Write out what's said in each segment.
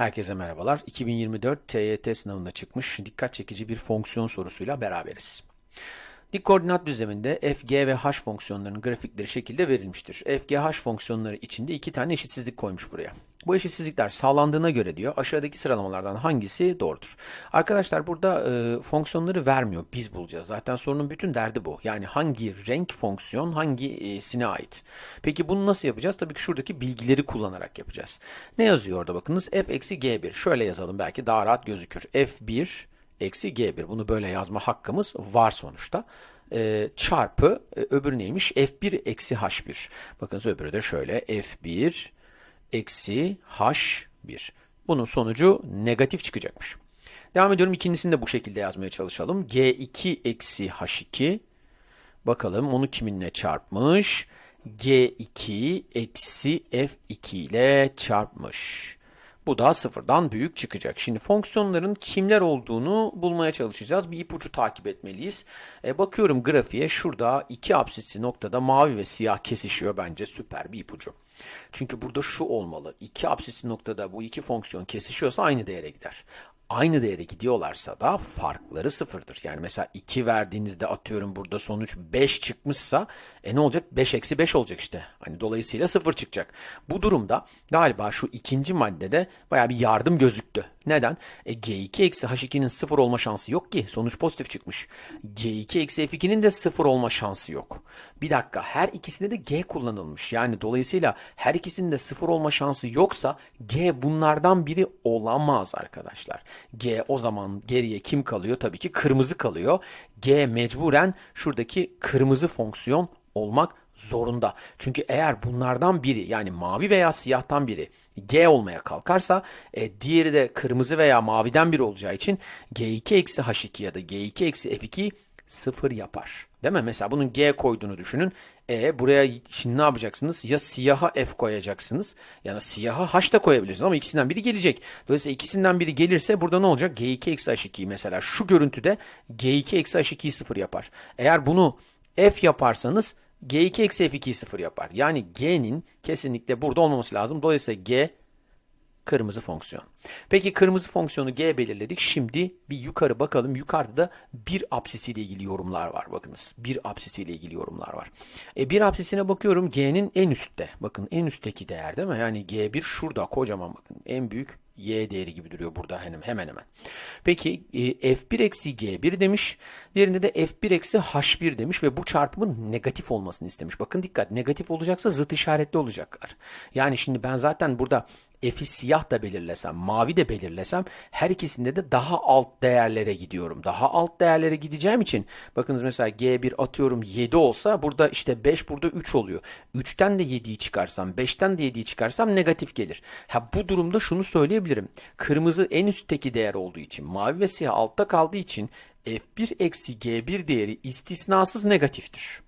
Herkese merhabalar. 2024 TYT sınavında çıkmış dikkat çekici bir fonksiyon sorusuyla beraberiz. Dik koordinat düzleminde f, g ve h fonksiyonlarının grafikleri şekilde verilmiştir. f, g, h fonksiyonları içinde iki tane eşitsizlik koymuş buraya. Bu eşitsizlikler sağlandığına göre diyor aşağıdaki sıralamalardan hangisi doğrudur? Arkadaşlar burada e, fonksiyonları vermiyor. Biz bulacağız. Zaten sorunun bütün derdi bu. Yani hangi renk fonksiyon hangisine ait? Peki bunu nasıl yapacağız? Tabii ki şuradaki bilgileri kullanarak yapacağız. Ne yazıyor orada bakınız? f eksi g1. Şöyle yazalım belki daha rahat gözükür. f1 eksi g1. Bunu böyle yazma hakkımız var sonuçta. Ee, çarpı e, öbürü neymiş? f1 eksi h1. Bakınız öbürü de şöyle f1 eksi h1. Bunun sonucu negatif çıkacakmış. Devam ediyorum. İkincisini de bu şekilde yazmaya çalışalım. g2 eksi h2. Bakalım onu kiminle çarpmış? g2 eksi f2 ile çarpmış. Bu da sıfırdan büyük çıkacak. Şimdi fonksiyonların kimler olduğunu bulmaya çalışacağız. Bir ipucu takip etmeliyiz. E, bakıyorum grafiğe şurada iki apsisli noktada mavi ve siyah kesişiyor. Bence süper bir ipucu. Çünkü burada şu olmalı. İki apsisli noktada bu iki fonksiyon kesişiyorsa aynı değere gider aynı değere gidiyorlarsa da farkları sıfırdır. Yani mesela 2 verdiğinizde atıyorum burada sonuç 5 çıkmışsa e ne olacak? 5 eksi 5 olacak işte. Hani dolayısıyla 0 çıkacak. Bu durumda galiba şu ikinci maddede baya bir yardım gözüktü. Neden? E, G2 eksi H2'nin 0 olma şansı yok ki. Sonuç pozitif çıkmış. G2 eksi F2'nin de 0 olma şansı yok. Bir dakika her ikisinde de G kullanılmış. Yani dolayısıyla her ikisinde 0 olma şansı yoksa G bunlardan biri olamaz arkadaşlar. G o zaman geriye kim kalıyor? Tabii ki kırmızı kalıyor. G mecburen şuradaki kırmızı fonksiyon olmak zorunda. Çünkü eğer bunlardan biri yani mavi veya siyahtan biri G olmaya kalkarsa e, diğeri de kırmızı veya maviden biri olacağı için G2 eksi H2 ya da G2 eksi F2 sıfır yapar. Değil mi? Mesela bunun G koyduğunu düşünün. E buraya şimdi ne yapacaksınız? Ya siyaha F koyacaksınız. Yani siyaha H da koyabilirsiniz ama ikisinden biri gelecek. Dolayısıyla ikisinden biri gelirse burada ne olacak? G2 eksi H2'yi mesela şu görüntüde G2 eksi H2'yi sıfır yapar. Eğer bunu F yaparsanız G2 eksi F2'yi sıfır yapar. Yani G'nin kesinlikle burada olmaması lazım. Dolayısıyla G kırmızı fonksiyon. Peki kırmızı fonksiyonu G belirledik. Şimdi bir yukarı bakalım. Yukarıda da bir apsisiyle ilgili yorumlar var. Bakınız bir apsisiyle ilgili yorumlar var. E, bir apsisine bakıyorum G'nin en üstte. Bakın en üstteki değer değil mi? Yani G1 şurada kocaman bakın en büyük y değeri gibi duruyor burada hemen hemen. hemen. Peki e, f1 eksi g1 demiş. Diğerinde de f1 eksi h1 demiş ve bu çarpımın negatif olmasını istemiş. Bakın dikkat negatif olacaksa zıt işaretli olacaklar. Yani şimdi ben zaten burada f'i siyah da belirlesem, mavi de belirlesem her ikisinde de daha alt değerlere gidiyorum. Daha alt değerlere gideceğim için bakınız mesela G1 atıyorum 7 olsa burada işte 5 burada 3 oluyor. 3'ten de 7'yi çıkarsam 5'ten de 7'yi çıkarsam negatif gelir. Ha bu durumda şunu söyleyebilirim. Kırmızı en üstteki değer olduğu için mavi ve siyah altta kaldığı için F1 eksi G1 değeri istisnasız negatiftir.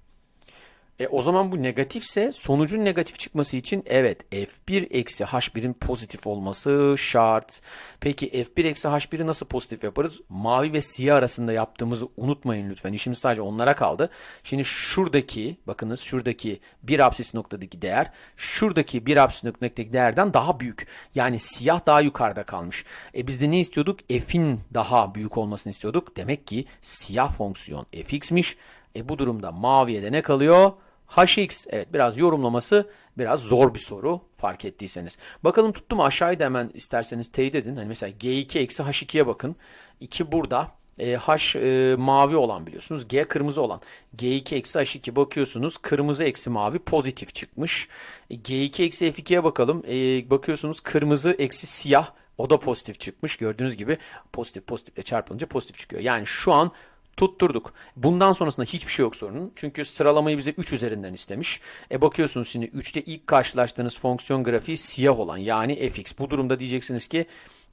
E, o zaman bu negatifse sonucun negatif çıkması için evet f1 eksi h1'in pozitif olması şart. Peki f1 eksi h1'i nasıl pozitif yaparız? Mavi ve siyah arasında yaptığımızı unutmayın lütfen. İşimiz sadece onlara kaldı. Şimdi şuradaki bakınız şuradaki bir apsis noktadaki değer şuradaki bir apsis noktadaki değerden daha büyük. Yani siyah daha yukarıda kalmış. E biz de ne istiyorduk? f'in daha büyük olmasını istiyorduk. Demek ki siyah fonksiyon fx'miş. E bu durumda maviye de ne kalıyor? hx. Evet biraz yorumlaması biraz zor bir soru fark ettiyseniz. Bakalım tuttu mu aşağıya da hemen isterseniz teyit edin. Hani mesela g2 eksi h2'ye bakın. 2 burada. E, h e, mavi olan biliyorsunuz. G kırmızı olan. G2 eksi H2 bakıyorsunuz. Kırmızı eksi mavi pozitif çıkmış. E, G2 eksi F2'ye bakalım. E, bakıyorsunuz kırmızı eksi siyah. O da pozitif çıkmış. Gördüğünüz gibi pozitif pozitifle çarpılınca pozitif çıkıyor. Yani şu an tutturduk. Bundan sonrasında hiçbir şey yok sorunun. Çünkü sıralamayı bize 3 üzerinden istemiş. E bakıyorsunuz şimdi 3'te ilk karşılaştığınız fonksiyon grafiği siyah olan yani fx. Bu durumda diyeceksiniz ki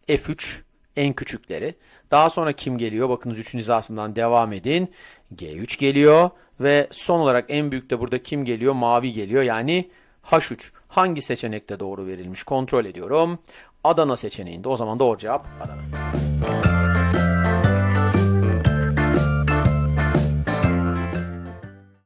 f3 en küçükleri. Daha sonra kim geliyor? Bakınız 3'ün hizasından devam edin. G3 geliyor ve son olarak en büyük de burada kim geliyor? Mavi geliyor. Yani H3. Hangi seçenekte doğru verilmiş? Kontrol ediyorum. Adana seçeneğinde. O zaman doğru cevap Adana.